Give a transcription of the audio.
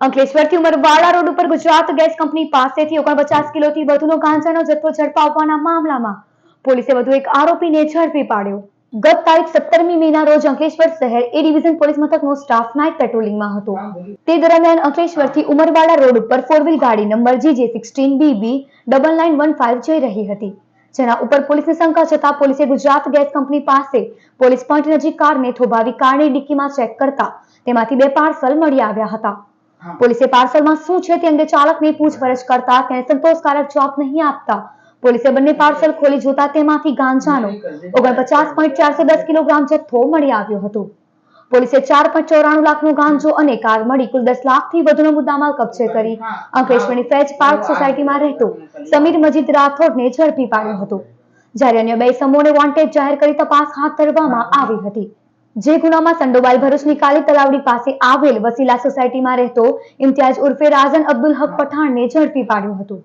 અંકલેશ્વરથી Umarwada road ઉપર Gujarat gas company પાસેથી ઓગણપચાસ કિલોથી વધુનો ગાંજાનો જથ્થો ઝડપાવવાના મામલામાં પોલીસે વધુ એક આરોપીને ઝડપી પાડ્યો. ગત તારીખ સત્તરમી મેના રોજ અંકલેશ્વર શહેર એ ડિવિઝન પોલીસ મથકનો સ્ટાફ નાઇટ પેટ્રોલિંગમાં હતો. તે દરમિયાન અંકલેશ્વરથી ઉમરવાડા રોડ ઉપર ફોર વ્હીલ ગાડી number GJ sixteen BB double nine one five જઈ રહી હતી. જેના ઉપર પોલીસની શંકા છતાં પોલીસે ગુજરાત ગેસ કંપની પાસે પોલીસ પોઈન્ટ નજીક કારને થોભાવી કારની ડિક્કીમાં ચેક કરતા તેમાંથી બે પાર્સલ મળી આવ્યા હતા. પોલીસે પાર્સલમાં શું છે તે અંગે ચાલકની પૂછપરછ કરતા તેને સંતોષકારક જવાબ નહીં આપતા. પોલીસે બંને પાર્સલ ખોલી જોતા તેમાંથી ગાંજાનો ઓગણપચાસ પોઈન્ટ ચારસો દસ કિલોગ્રામ જથ્થો મળી આવ્યો હતો. પોલીસે ચાર પોઈન્ટ ચોરાણું લાખનો ગાંજો અને કાર મળી કુલ દસ લાખથી વધુનો મુદ્દામાલ કબજે કરી અંકલેશ્વરની ફેજ પાર્ક સોસાયટીમાં રહેતો સમીર મજીદ રાઠોડને ઝડપી પાડ્યો હતો. જ્યારે અન્ય બે સમૂહને વોન્ટેડ જાહેર કરી તપાસ હાથ ધરવામાં આવી હતી. જે ગુનામાં સંડોબાલ ભરૂચની કાલી તલાવડી પાસે આવેલ વસીલા સોસાયટીમાં રહેતો ઇમ્તિયાજ ઉર્ફે રાજન અબ્દુલ હક પઠાણને ઝડપી પાડ્યો હતો.